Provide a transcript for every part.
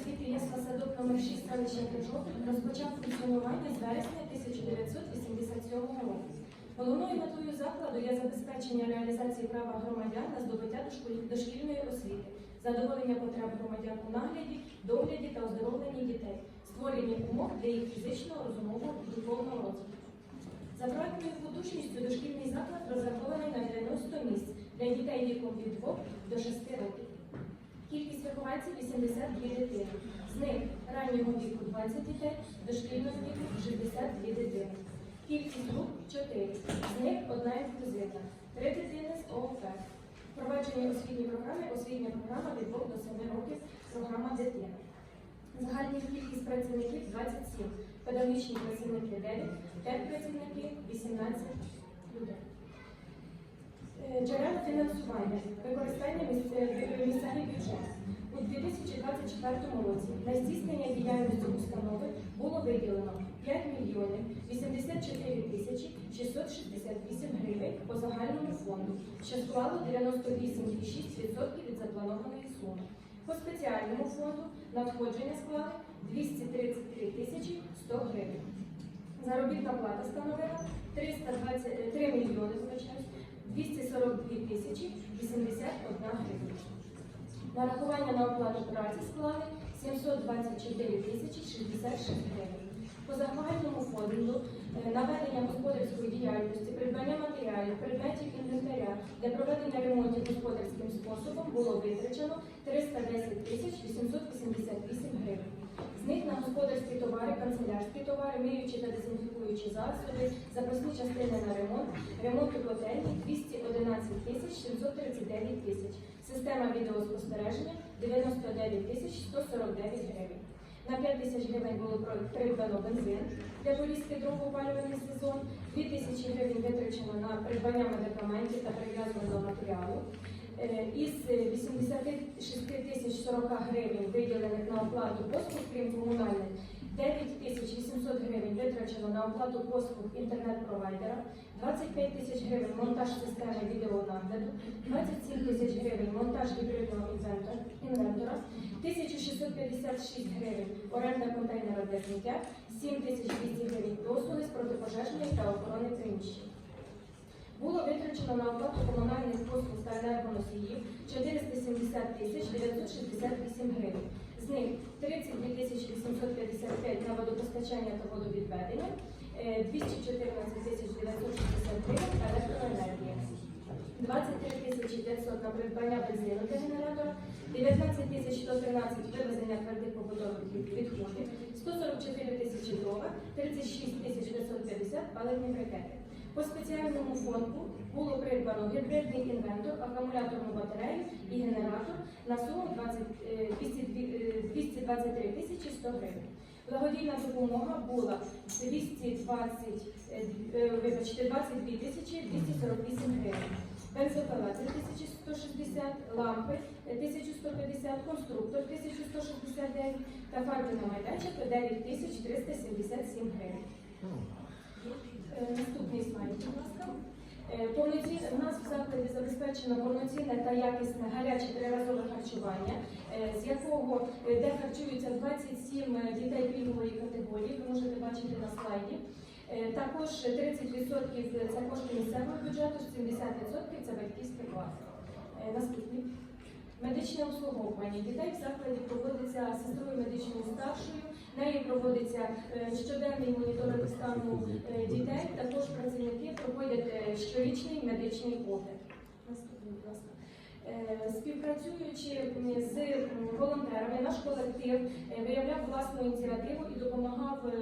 освіти садок номер 6 селища Крижок розпочав функціонування з вересня 1987 року. Головною метою закладу є забезпечення реалізації права громадян на здобуття дошкільної освіти, задоволення потреб громадян у нагляді, догляді та оздоровленні дітей, створення умов для їх фізичного, розумового і духовного розвитку. За проектною потужністю дошкільний заклад розрахований на 90 місць для дітей віком від 2 до 6 років. Кількість вихованців 82 дитини. З них раннього віку 20 дітей, дошкільного віку 62 дитини. Кількість груп 4. З них одна інклюзивна. Три дитини з ООП. Впровадження освітньої програми, освітня програма від 2 до 7 років, програма дитина. Загальна кількість працівників 27, педагогічні працівники 9, техпрацівники 18 людей. Е, Джерела фінансування, використання місцевих бюджетів. У 2024 році на здійснення діяльності установи було виділено 5 мільйонів 84 тисячі 668 гривень по загальному фонду, що склало 98,6% від запланованої суми. По спеціальному фонду надходження склали 233 тисячі 100 гривень. Заробітна плата становила 320, 3 мільйони, 242 тисячі 81 гривня. Нарахування на оплату праці склали 724 тисячі 66 гривень. По загальному фонду е, наведення господарської діяльності, придбання матеріалів, предметів інвентаря для проведення ремонтів господарським способом було витрачено 310 тисяч 888 гривень. З них на господарські товари, канцелярські товари, миючі та дезінфікуючі засоби, запасні частини на ремонт, ремонт котельні 211 тисяч 739 тисяч. Система відеоспостереження 99 тисяч 149 гривень. На 5 тисяч гривень було придбано бензин для порізки дров опалювальний сезон, 2 тисячі гривень витрачено на придбання медикаментів та прив'язаного матеріалу. Е, Із 86 тисяч 40 гривень виділених на оплату послуг, крім комунальних, 9 тисяч 800 гривень витрачено на оплату послуг інтернет-провайдера, 25 тисяч гривень монтаж системи відеонагляду, 27 тисяч гривень монтаж гібридного інвентор- інвентора, 1656 гривень оренда контейнера для сміття, 7 тисяч 200 гривень послуги з протипожежної та охорони приміщень. Витрачено на оплату комунальних послуг та енергоносіїв 470 тисяч 968 гривень. З них 32 тисячі 855 на водопостачання та водовідведення, е, 214 тисяч 960 гривень на електроенергія. 23 тисячі 500 на придбання бензину для генератора, 19 тисяч 113 вивезення твердих побутових відходів, 144 тисячі дрова, 36 тисяч 550 паливні брикети. По спеціальному фонду було придбано гібридний інвентор, акумуляторну батарею і генератор на суму 20, е, 202, е, 223 тисячі 100 гривень. Благодійна допомога була 220, е, 22 тисячі 248 гривень. Бензопила 3160, лампи е, 1150, конструктор 1169 та фарбина майданчика 9377 гривень. Е, Наступний слайд, будь ласка. Е, Повноцінне у нас в закладі забезпечено повноцінне та якісне гаряче триразове харчування, е, з якого е, де харчуються 27 дітей пільгової категорії. Ви можете бачити на слайді. Е, Також 30% це кошти місцевого бюджету, 70% це батьківський клас. Е, Наступний. Медичне обслуговування дітей в закладі проводиться сестрою медичною старшою. Нею проводиться е, щоденний моніторинг стану е, дітей. Також працівники проходять е, щорічний медичний огляд. Співпрацюючи з волонтерами, наш колектив виявляв власну ініціативу і допомагав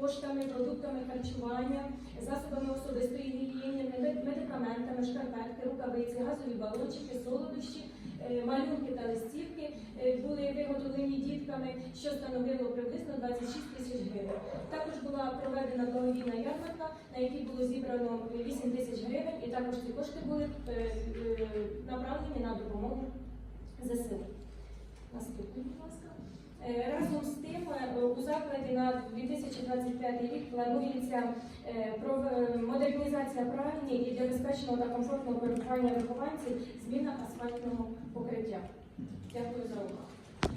коштами, продуктами харчування, засобами особистої гігієни, медикаментами, шкарпетки, рукавиці, газові балончики, солодощі. Е, Малюнки та листівки е, були виготовлені дітками, що становило приблизно 26 тисяч гривень. Також була проведена благодійна ярмарка, на якій було зібрано 8 тисяч гривень, і також ці кошти були е, направлені на допомогу ЗСУ. Наступний, будь ласка. Е, Разом з тим, е, у закладі на 2025 рік планується е, модернізація пральні і для безпечного та комфортного перебування вихованців зміна асфальтного покриття. Дякую за